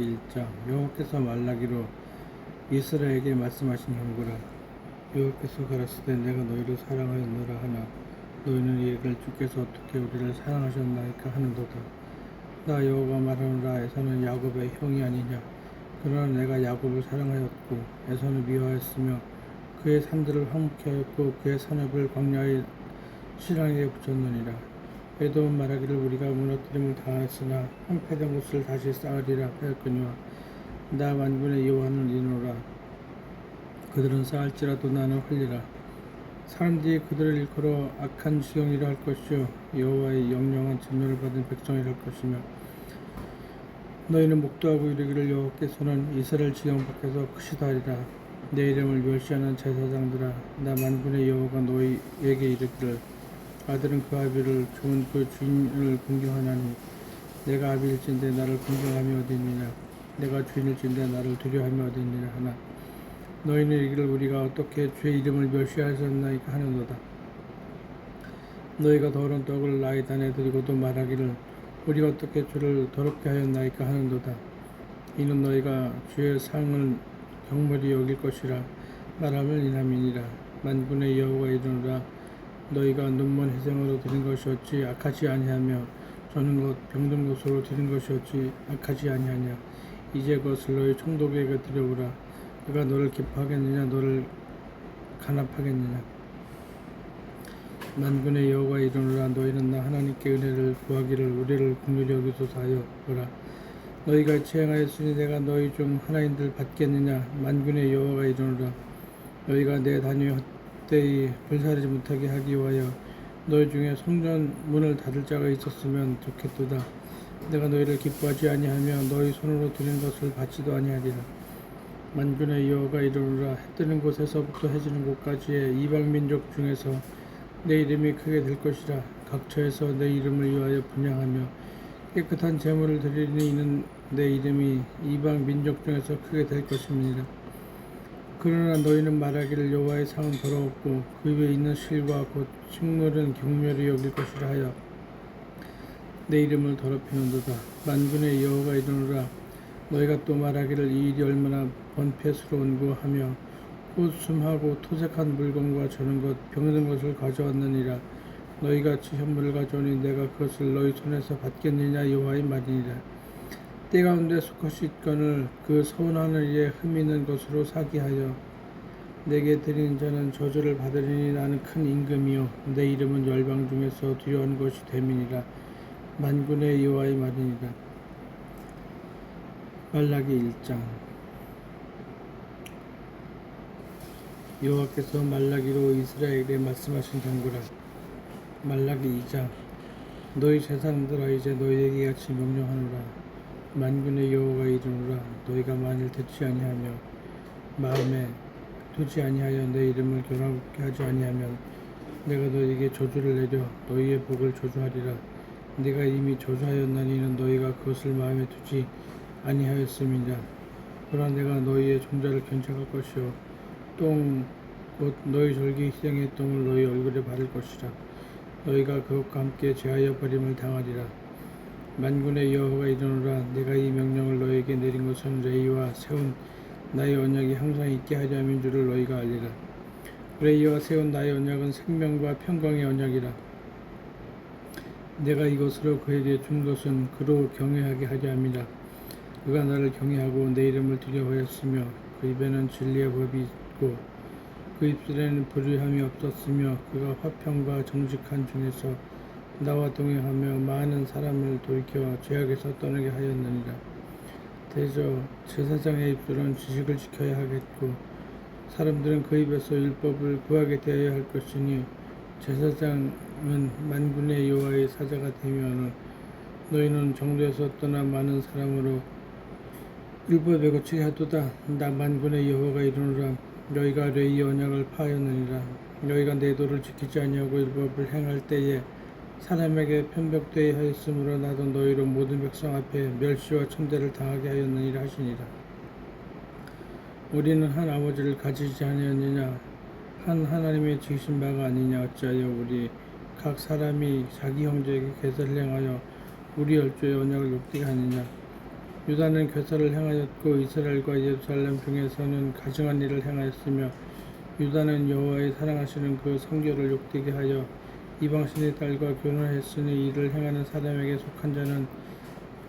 말라기 1장 여호와께서 말라기로 이스라엘에게 말씀하신 경고라 여호와께서 가라사대 내가 너희를 사랑하였노라 하나 너희는 이를 주께서 어떻게 우리를 사랑하셨나이까 하는도다. 나 여호와가 말하노라 에서는 야곱의 형이 아니냐? 그러나 내가 야곱을 사랑하였고 에서는 미워하였으며 그의 산들을 황무케 하였고 그의 산업을 광야의 실랑에 붙였느니라 에돔은 말하기를 우리가 무너뜨림을 당하였으나 황폐된 곳을 다시 쌓으리라 하였거니와 나 만군의 여호와는 이노라. 그들은 쌓을지라도 나는 흘리라. 사람들이 그들을 일컬어 악한 지경이라 할 것이요 여호와의 영영한 진노를 받은 백성이라 할 것이며 너희는 목도하고 이르기를 여호와께서는 이스라엘 지경 밖에서 크시다 하리라. 내 이름을 멸시하는 제사장들아 나 만군의 여호와가 너희에게 이르기를 아들은 그 아비를 좋은 그 주인을 공경하나니 내가 아비일진데 나를 공경함이 어디있느냐? 내가 주인일진데 나를 두려워함이 어디있느냐? 하나 너희는 이기를 우리가 어떻게 주의 이름을 멸시하였나이까 하는도다. 너희가 더러운 떡을 나의 단에 드리고도 말하기를 우리가 어떻게 주를 더럽게 하였나이까 하는도다. 이는 너희가 주의 상을 경물이 여길 것이라 말하면 이남이니라. 만군의 여호와 이르노라 너희가 눈먼 희생으로 드린 것이었지 악하지 아니하며 저는 것 병든 것으로 드린 것이었지 악하지 아니하냐. 이제 그것을 너희 총독에게 드려오라. 그가 너를 기뻐하겠느냐? 너를 간합하겠느냐? 만군의 여호와 이르노라. 너희는 나 하나님께 은혜를 구하기를 우리를 국률이 여기소서 하여 보라. 너희가 취행하였으니 내가 너희 중 하나인들 받겠느냐? 만군의 여호와가 이르노라. 너희가 내 단위 헛되이 불사르지 못하게 하기 위하여 너희 중에 성전 문을 닫을 자가 있었으면 좋겠도다. 내가 너희를 기뻐하지 아니하며 너희 손으로 드린 것을 받지도 아니하리라. 만군의 여호가 이르노라. 해 뜨는 곳에서부터 해지는 곳까지의 이방 민족 중에서 내 이름이 크게 될 것이라. 각처에서 내 이름을 위하여 분양하며 깨끗한 제물을 드리니 이는 내 이름이 이방 민족 중에서 크게 될 것입니다. 그러나 너희는 말하기를 여호와의 상은 더러웠고 그 위에 있는 실과 곧 식물은 경멸이 여길 것이라 하여 내 이름을 더럽히는도다. 만군의 여호가 이르노라. 너희가 또 말하기를 이 일이 얼마나 번패스러운고 하며 꽃숨하고 토색한 물건과 저런 것 병든 것을 가져왔느니라. 너희가 같이 현물을 가져오니 내가 그것을 너희 손에서 받겠느냐 여호와의 말이니라 때 가운데 수컷이 있거늘 그 서운하는 일에 흠 있는 것으로 사기하여 내게 드리는 자는 저주를 받으리니 나는 큰 임금이요. 내 이름은 열방 중에서 두려운 것이 됨이니라. 만군의 여호와의 말이니라. 말라기 1장. 여호와께서 말라기로 이스라엘에 말씀하신 경고라. 말라기 2장. 너희 세상들아 이제 너희에게 같이 명령하노라 만군의 여호와가 이르노라 너희가 만일 듣지 아니하며 마음에 두지 아니하여 내 이름을 결함케 하지 아니하면 내가 너희에게 저주를 내려 너희의 복을 저주하리라. 내가 이미 저주하였나니 이는 너희가 그것을 마음에 두지 아니하였음이니라. 그러나 내가 너희의 종자를 견책할 것이요 똥곧 너희 절기 희생의 똥을 너희 얼굴에 바를 것이라. 너희가 그것과 함께 제하여 버림을 당하리라 만군의 여호와가 이르노라 내가 이 명령을 너희에게 내린 것은 레이와 세운 나의 언약이 항상 있게 하려 함인 줄을 너희가 알리라. 레이와 세운 나의 언약은 생명과 평강의 언약이라. 내가 이것으로 그에게 준 것은 그로 경외하게 하려 함이라. 그가 나를 경외하고 내 이름을 두려워하였으며 그 입에는 진리의 법이 있고 그 입술에는 불의함이 없었으며 그가 화평과 정직한 중에서 나와 동행하며 많은 사람을 돌이켜 죄악에서 떠나게 하였느니라. 대저 제사장의 입술은 지식을 지켜야 하겠고 사람들은 그 입에서 율법을 구하게 되어야 할 것이니 제사장은 만군의 여호와의 사자가 되며 너희는 정도에서 떠나 많은 사람으로 율법에 거치게 하도다. 나 만군의 여호와가 이르노라 너희가 레이 언약을 파하였느니라 너희가 내 도를 지키지 아니하고 율법을 행할 때에 사람에게 편벽되게 하였으므로 나도 너희로 모든 백성 앞에 멸시와 천대를 당하게 하였느니라 하시니라. 우리는 한 아버지를 가지지 아니하느냐? 한 하나님의 지으신 바가 아니냐? 어찌하여 우리 각 사람이 자기 형제에게 계사를 행하여 우리 열조의 언약을 욕되게 하느냐? 유다는 괴사를 행하였고 이스라엘과 예루살렘 중에서는 가증한 일을 행하였으며 유다는 여호와의 사랑하시는 그 성결을 욕되게 하여 이방신의 딸과 결혼했으니 이를 행하는 사람에게 속한 자는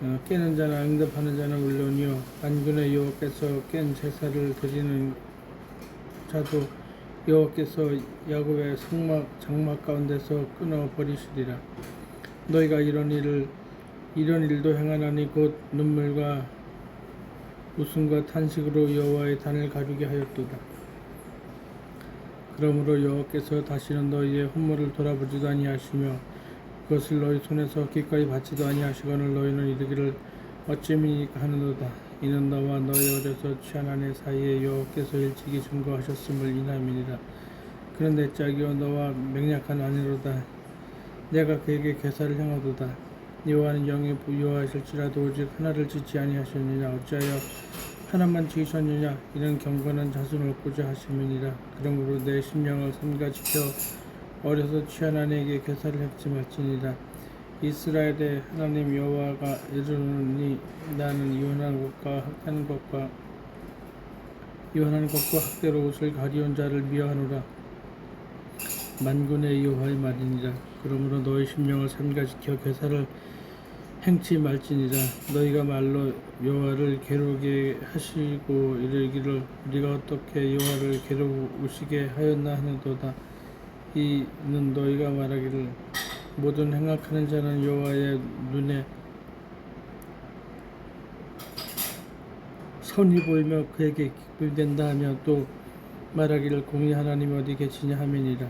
어, 깨는 자나 응답하는 자는 물론이요 만군의 여호와께서 깬 제사를 드리는 자도 여호와께서 야곱의 성막 장막 가운데서 끊어 버리시리라 너희가 이런 일을 이런 일도 행하나니 곧 눈물과 웃음과 탄식으로 여호와의 단을 가르게 하였도다. 그러므로 여호와께서 다시는 너희의 혼모를 돌아보지도 아니하시며 그것을 너희 손에서 기꺼이 받지도 아니하시거늘 너희는 이르기를 어찌미니까 하는도다. 이는 너와 너희 어려서 취한 아내 사이에 여호와께서 일찍이 증거하셨음을 인함이니라. 그런 내 짝이여 너와 맹약한 아내로다. 내가 그에게 괴사를 행하도다. 여호와는 영이 부여하실지라도 오직 하나를 짓지 아니하셨느냐 어찌하여 하나만 지으셨느냐? 이는 경건한 자손을 얻고자 하심이니라. 그러므로 내 심령을 삼가 지켜 어려서 취한 아내에게 괴사를 했지 말지니라. 이스라엘의 하나님 여호와가 이르노니 나는 이혼한 것과 학대하는 것과 이혼하는 것과 학대로 옷을 가리운 자를 미워하노라. 만군의 여호와의 말이니라. 그러므로 너희 심령을 삼가 지켜 괴사를 행치 말지니라 너희가 말로 여호와를 괴로우게 하시고 이르기를 우리가 어떻게 여호와를 괴로우시게 하였나 하는도다. 이는 너희가 말하기를 모든 행악하는 자는 여호와의 눈에 선이 보이며 그에게 기쁨이 된다 하며 또 말하기를 공의 하나님 어디 계시냐 하면이라.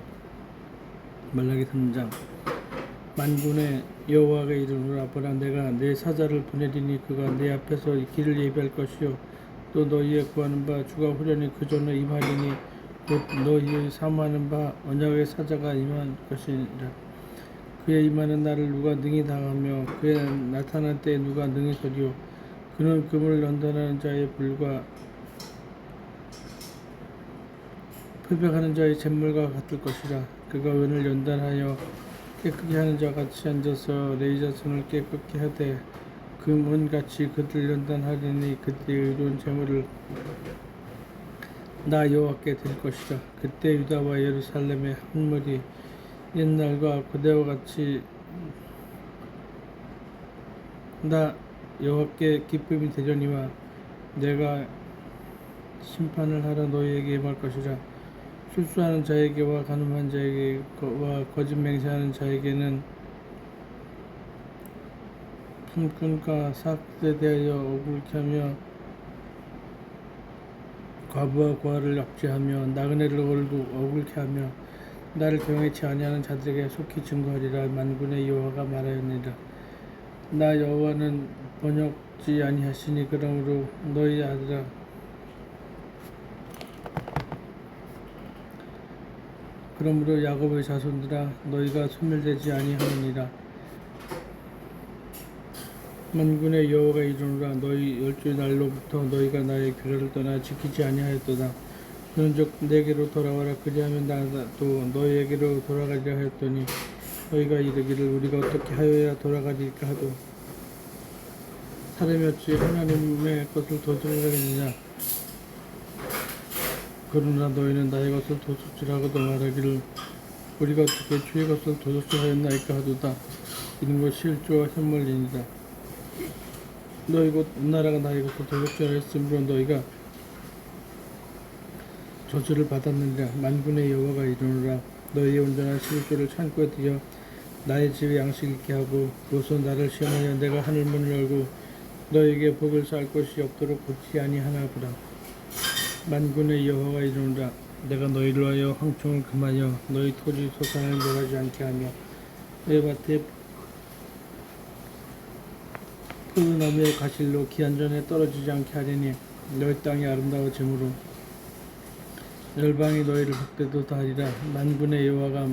말라기 3장 만군의 여호와가 이르노라. 보라 내가 내 사자를 보내리니 그가 내 앞에서 길을 예비할 것이요. 또 너희의 구하는 바 주가 후련히 그 전에 임하리니 곧 너희의 사모하는 바 언약의 사자가 임할 것이니라. 그의 임하는 날을 누가 능히 당하며 그의 나타날 때에 누가 능히 서리요. 그는 금을 연단하는 자의 불과 표백하는 자의 잿물과 같을 것이라. 그가 은을 연단하여 깨끗게 하는 자 같이 앉아서 레이자손을 깨끗게 하되 금은같이 그들 연단하리니 그때 의로운 재물을 나 여호와께 드릴 것이라. 그때 유다와 예루살렘의 한물이 옛날과 그대와 같이 나 여호와께 기쁨이 되려니와 내가 심판을 하러 너희에게 임할 것이라 술수하는 자에게와 가늠한 자에게와 거짓 맹세하는 자에게는 품꾼과 삭대 대하여 억울케 하며 과부와 고아를 압제하며 나그네를 걸고 억울케 하며 나를 경외치 아니하는 자들에게 속히 증거하리라. 만군의 여호와가 말하였느니라. 나 여호와는 번역지 아니하시니 그러므로 너희 아들아 그러므로 야곱의 자손들아 너희가 소멸되지 아니하느니라. 만군의 여호와가 이르노라 너희 열주의 날로부터 너희가 나의 규례를 떠나 지키지 아니하였도다. 그런즉 내게로 돌아와라. 그리하면 나도 너희에게로 돌아가리라 하였더니 너희가 이르기를 우리가 어떻게 하여야 돌아가리까 하도 사람이 어찌 하나님의 것을 도둑하겠느냐 그러나 너희는 나의 것을 도둑질하고도 말하기를 우리가 어떻게 주의 것을 도둑질하였나이까 하도다. 이런 것이 일조와 현물이니라. 너희 곧 나라가 나의 것을 도둑질하였으므로 너희가 저주를 받았느니라. 만군의 여호와가 이르노라. 너희의 온전한 십일조를 창고에 들여 나의 집에 양식 있게 하고 그것은 나를 시험하여 내가 하늘 문을 열고 너희에게 복을 살 것이 없도록 고치 아니하나 보라 만군의 여호와가 이르노라 내가 너희를 하여 황총을 금하여 너희 토지 소산을 멸하지 않게 하며 너희 밭에 푸르나무의 가실로 기한 전에 떨어지지 않게 하리니 너희 땅이 아름다워지므로 열방이 너희를 흑대도 하리라. 만군의 여호와가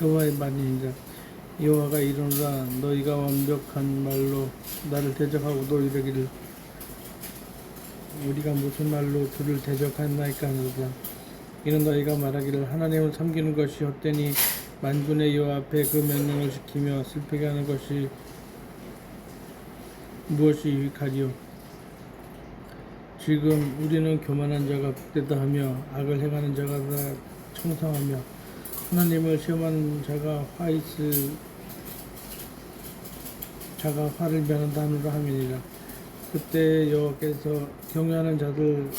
여호와의 말이니라. 여호와가 이르노라 너희가 완벽한 말로 나를 대적하고도 이르기를 우리가 무슨 말로 주를 대적하나이까 하노라 이는 너희가 말하기를 하나님을 섬기는 것이 헛되니 만군의 여호와 앞에 그 명령을 지키며 슬프게 하는 것이 무엇이 유익하리요? 지금 우리는 교만한 자가 복되다 하며 악을 행하는 자가 다 청성하며 하나님을 시험하는 자가 화 있을 자가 화를 면한다 하노라 함이니라 그때 여호와께서 경외하는 자들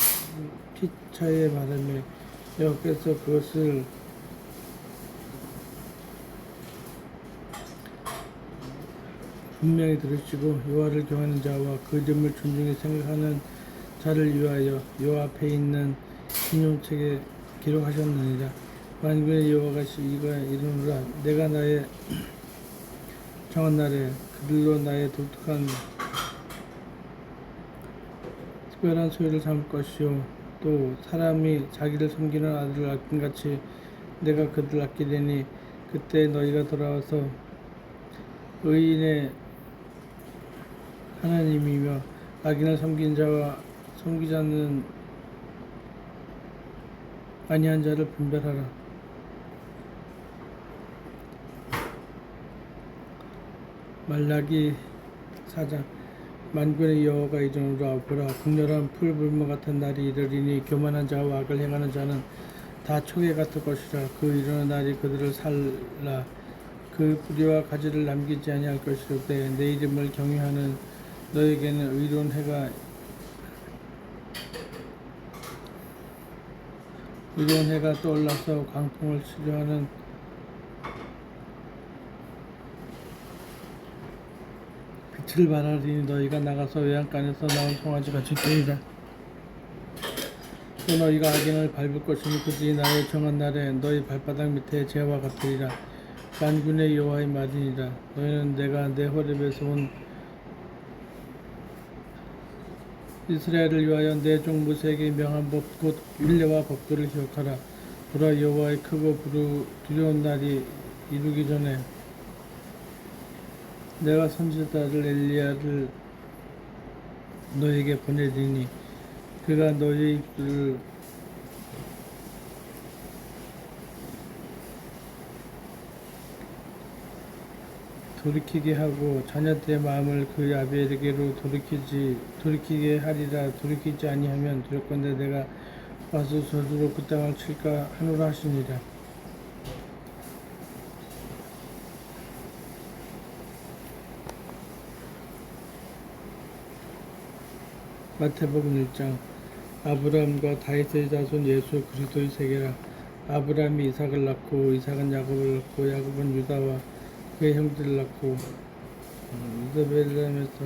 피차의 바람에 여호와께서 그것을 분명히 들으시고 여호와를 경외하는 자와 그 이름을 존중히 생각하는 자를 위하여 여호와 앞에 있는 신용책에 기록하셨느니라. 만군의 여호와가 이가 이르노라. 내가 나의 정한 날에 그들로 나의 독특한 특별한 소유를 삼을 것이요 또 사람이 자기를 섬기는 아들을 아낌같이 내가 그들을 아끼리니 그때 너희가 돌아와서 의인의 하나님이며 악인을 섬긴 자와 섬기지 않는 아니한 자를 분별하라. 말라기 사장 만군의 여호와가 이르노라 보라. 극렬한 풀불모 같은 날이 이르리니 교만한 자와 악을 행하는 자는 다 초계 같을 것이라. 그 이르는 날이 그들을 살라. 그 뿌리와 가지를 남기지 아니할 것이로되 내 이름을 경외하는 너에게는 의로운 해가 의로운 해가 떠올라서 광풍을 치료하는 빛을 발하리니 너희가 나가서 외양간에서 나온 송아지 같이 되리라 또 너희가 악인을 밟을 것이니 그들이 나의 정한 날에 너희 발바닥 밑에 재와 같으리라. 만군의 여호와의 말이니라. 너희는 내가 내 호렙에서 온 이스라엘을 위하여 내 종 모세에게 명한 법 곧 율례와 법도를 기억하라. 보라 여호와의 크고 부르 두려운 날이 이루기 전에 내가 선지자를 엘리야를 너에게 보내리니 그가 너희 입술을 돌이키게 하고 자녀들의 마음을 그 아벨에게로 돌이키지 돌이키게 하리라 돌이키지 아니하면 두렵건대 내가 와서 저주로 그 땅을 칠까 하노라 하시니라 마태복음 1장. 아브라함과 다윗의 자손 예수 그리스도의 세계라. 아브라함이 이삭을 낳고 이삭은 야곱을 낳고 야곱은 유다와 그의 형들을 낳고 어, 이스라엘에서